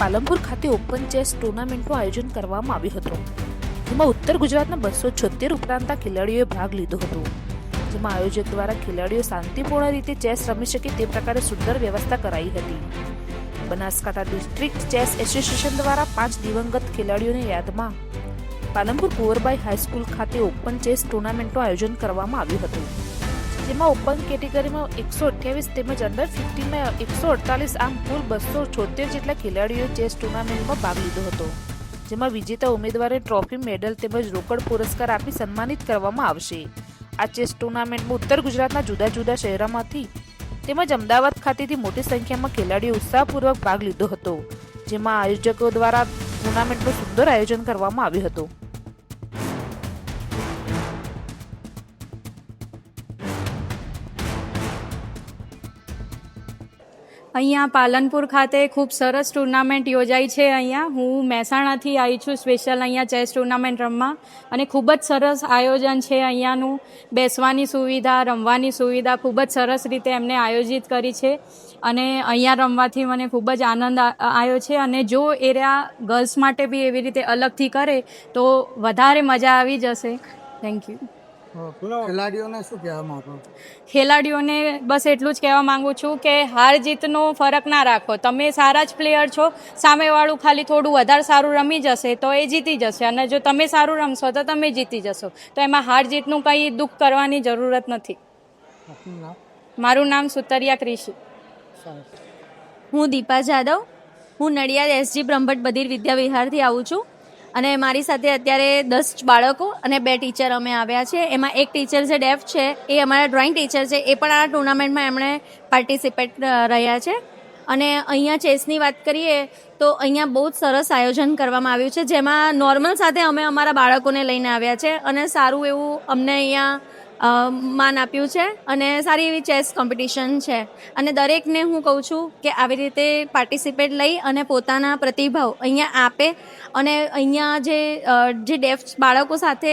પાલનપુર ખાતે open chess ટુર્નામેન્ટનું આયોજન કરવામાં આવ્યું હતું. જેમાં ઉત્તર ગુજરાતના બસો છોતેર ઉપરાંતના ખેલાડીઓએ ભાગ લીધો હતો. જેમાં આયોજક દ્વારા ખેલાડીઓ શાંતિપૂર્ણ રીતે ચેસ રમી શકે તે પ્રકારે સુંદર વ્યવસ્થા કરાઈ હતી. બનાસકાંઠા ડિસ્ટ્રિક્ટ ચેસ એસોસિએશન દ્વારા પાંચ દિવંગત ખેલાડીઓની યાદમાં પાલનપુર કુંવરબાઈ હાઈસ્કૂલ ખાતે ઓપન ચેસ ટુર્નામેન્ટનું આયોજન કરવામાં આવ્યું હતું. જેમાં ઓપન કેટેગરીમાં એકસો અઠ્યાવીસ તેમજ અંડર ફિફ્ટીમાં એકસો અડતાલીસ આમ કુલ બસો છોતેર જેટલા ખેલાડીઓએ ચેસ ટુર્નામેન્ટમાં ભાગ લીધો હતો, જેમાં વિજેતા ઉમેદવારે ટ્રોફી, મેડલ તેમજ રોકડ પુરસ્કાર આપી સન્માનિત કરવામાં આવશે. આ ચેસ ટુર્નામેન્ટમાં ઉત્તર ગુજરાતના જુદા જુદા શહેરોમાંથી તેમજ અમદાવાદ ખાતેથી મોટી સંખ્યામાં ખેલાડીઓ ઉત્સાહપૂર્વક ભાગ લીધો હતો, જેમાં આયોજકો દ્વારા ટુર્નામેન્ટનું સુંદર આયોજન કરવામાં આવ્યું હતું. અહીંયા પાલનપુર ખાતે ખૂબ સરસ ટુર્નામેન્ટ યોજાઈ છે અહીંયા. હું મહેસાણાથી આવી છું સ્પેશિયલ અહીંયા ચેસ ટુર્નામેન્ટ રમવા. અને ખૂબ જ સરસ આયોજન છે અહીંયાનું. બેસવાની સુવિધા, રમવાની સુવિધા ખૂબ જ સરસ રીતે એમને આયોજિત કરી છે. અને અહીંયા રમવાથી મને ખૂબ જ આનંદ આવ્યો છે. અને જો એરિયા ગર્લ્સ માટે બી એવી રીતે અલગથી કરે, તો વધારે મજા આવી જશે. થેન્ક યુ ખેલાડીઓને શું કહેવા માંગો? ખેલાડીઓને બસ એટલું જ કહેવા માંગુ છું કે હાર જીતનો ફરક ના રાખો. તમે સારા જ પ્લેયર છો સામેવાળું ખાલી થોડું વધારે સારું રમી જશે તો એ જીતી જશે અને જો તમે સારું રમશો તો તમે જીતી જશો. તો એમાં હાર જીતનું કંઈ દુઃખ કરવાની જરૂરત નથી. મારું નામ સુતરિયા ક્રિશિ. હું દીપા જાદવ. હું નડિયાદ એસજી બ્રહ્મભટ્ટ બધિર વિદ્યા વિહારથી આવું છું. અને મારી સાથે અત્યારે દસ બાળકો અને બે ટીચર અમે આવ્યા છે. એમાં એક ટીચર જે ડેફ છે. એ અમારા ડ્રોઈંગ ટીચર છે. એ પણ આ ટુર્નામેન્ટમાં એમણે પાર્ટિસિપેટ રહ્યા છે. અને અહીંયા ચેસની વાત કરીએ તો અહીંયા બહુ જ સરસ આયોજન કરવામાં આવ્યું છે. જેમાં નોર્મલ સાથે અમે અમારા બાળકોને લઈને આવ્યા છે અને સારું એવું અમને અહીંયા માન આપ્યું છે અને સારી એવી ચેસ કોમ્પિટિશન છે. અને દરેકને હું કહું છું કે આવી રીતે પાર્ટિસિપેટ લઈ અને પોતાના પ્રતિભાવ અહીંયા આપે અને અહીંયા જે જે ડેફ બાળકો સાથે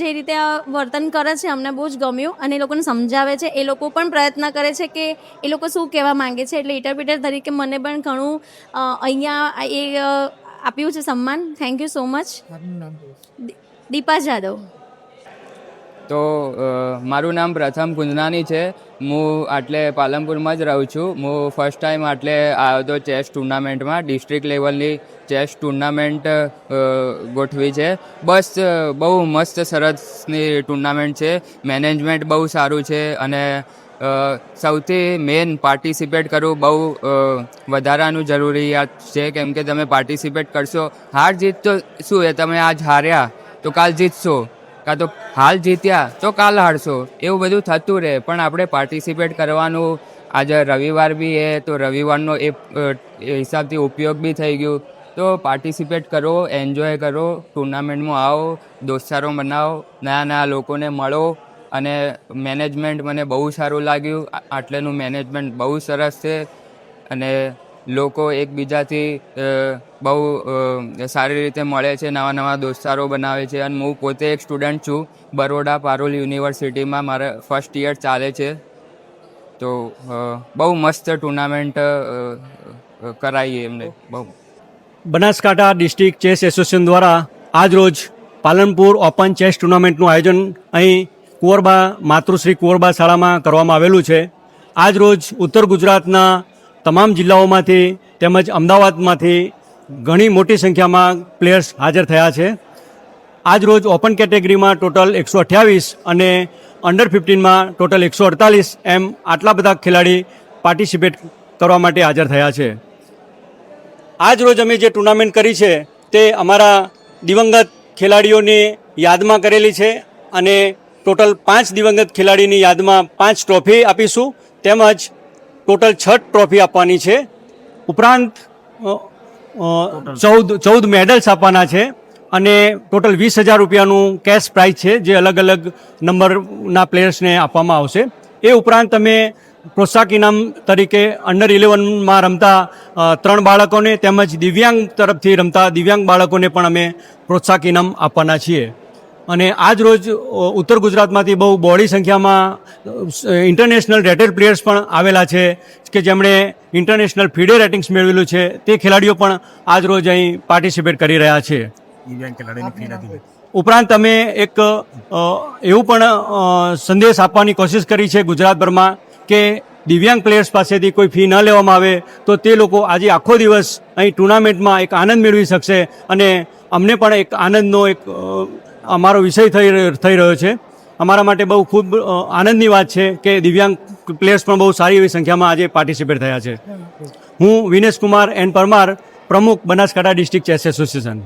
જે રીતે વર્તન કરે છે અમને બહુ જ ગમ્યું અને એ લોકોને સમજાવે છે. એ લોકો પણ પ્રયત્ન કરે છે કે એ લોકો શું કહેવા માંગે છે એટલે ઇન્ટરપ્રિટર તરીકે મને પણ ઘણું અહીંયા એ આપ્યું છે સન્માન. Thank you so much Deepa Jadav. તો મારું નામ પ્રથમ કુંજનાની છે. હું આટલે પાલનપુરમાં જ રહું છું. હું ફર્સ્ટ ટાઈમ આટલે આવ્યો હતો ચેસ ટુર્નામેન્ટમાં. ડિસ્ટ્રિક્ટ લેવલની ચેસ ટુર્નામેન્ટ ગોઠવી છે. બસ બહુ મસ્ત સરસની ટુર્નામેન્ટ છે. મેનેજમેન્ટ બહુ સારું છે અને સૌથી મેન પાર્ટિસિપેટ કરવું બહુ વધારાનું જરૂરિયાત છે. કેમ કે તમે પાર્ટિસિપેટ કરશો. હાર જીત તો શું એ તમે આજ હાર્યા? તો કાલ જીતશો. કાં તો હાલ જીત્યા, તો કાલ હારશો. એવું બધું થતું રહે, પણ આપણે પાર્ટિસિપેટ કરવાનું. આજે રવિવાર બી એ, તો રવિવારનો એ હિસાબથી ઉપયોગ બી થઈ ગયું. તો પાર્ટિસિપેટ કરો એન્જોય કરો ટુર્નામેન્ટમાં આવો, દોસ્તારો બનાવો નયા નયા લોકોને મળો. અને મેનેજમેન્ટ મને બહુ સારું લાગ્યું. આટલેનું મેનેજમેન્ટ બહુ સરસ છે. અને લોકો એકબીજાથી બહુ સારી રીતે મળે છે નવા નવા દોસ્તારો બનાવે છે. અને હું પોતે એક સ્ટુડન્ટ છું. બરોડા પારોલ યુનિવર્સિટીમાં મારે ફર્સ્ટ યર ચાલે છે. તો બહુ મસ્ત ટુર્નામેન્ટ અ, અ, કરાવી એમને. બહુ. બનાસકાંઠા ડિસ્ટ્રિક્ટ ચેસ એસોસિએશન દ્વારા આજરોજ પાલનપુર ઓપન ચેસ ટુર્નામેન્ટનું આયોજન અહીં કુંવરબા માતૃશ્રી કુંવરબા શાળામાં કરવામાં આવેલું છે. આજરોજ ઉત્તર ગુજરાતના તમામ જિલ્લાઓમાંથી તેમજ અમદાવાદમાંથી ઘણી મોટી સંખ્યામાં પ્લેયર્સ હાજર થયા છે. આજ રોજ ઓપન કેટેગરીમાં ટોટલ એકસો અઠ્યાવીસ અને અંડર ફિફ્ટીનમાં ટોટલ એકસો અડતાલીસ એમ આટલા બધા ખેલાડી પાર્ટિસિપેટ કરવા માટે હાજર થયા છે. આજ રોજ અમે જે ટુર્નામેન્ટ કરી છે તે અમારા દિવંગત ખેલાડીઓની યાદમાં કરેલી છે અને ટોટલ પાંચ દિવંગત ખેલાડીની યાદમાં પાંચ ટ્રોફી આપીશું. તેમજ ટોટલ છ ટ્રોફી આપવાની છે. ઉપરાંત ચૌદ ચૌદ મેડલ્સ આપવાના છે અને ટોટલ વીસ હજાર રૂપિયાનું કેશ પ્રાઇઝ છે જે અલગ અલગ નંબરના પ્લેયર્સને આપવામાં આવશે. એ ઉપરાંત અમે પ્રોત્સાહક ઇનામ તરીકે અંડર ઇલેવનમાં રમતા ત્રણ બાળકોને તેમજ દિવ્યાંગ તરફથી રમતા દિવ્યાંગ બાળકોને પણ અમે પ્રોત્સાહક ઇનામ આપવાના છીએ. અને આજ રોજ ઉત્તર ગુજરાતમાંથી બહુ બહોળી સંખ્યામાં ઇન્ટરનેશનલ રેટેડ પ્લેયર્સ પણ આવેલા છે કે જેમણે ઇન્ટરનેશનલ ફીડે રેટિંગ્સ મેળવેલું છે તે ખેલાડીઓ પણ આજ રોજ અહીં પાર્ટિસિપેટ કરી રહ્યા છે. ઉપરાંત તમે એક એવું પણ સંદેશ આપવાની કોશિશ કરી છે ગુજરાતભરમાં કે દિવ્યાંગ પ્લેયર્સ પાસેથી કોઈ ફી ન લેવામાં આવે તો તે લોકો આજે આખો દિવસ અહીં ટુર્નામેન્ટમાં એક આનંદ મેળવી શકશે અને અમને પણ એક આનંદનો એક અમારો વિષય થઈ થઈ રહ્યો છે. અમારા માટે બહુ ખૂબ આનંદની વાત છે કે દિવ્યાંગ પ્લેયર્સ પણ બહુ સારી એવી સંખ્યામાં આજે પાર્ટિસિપેટ થયા છે. હું વિનેશ કુમાર એન પરમાર, પ્રમુખ બનાસકાંઠા ડિસ્ટ્રિક્ટ ચેસ એસોસિએશન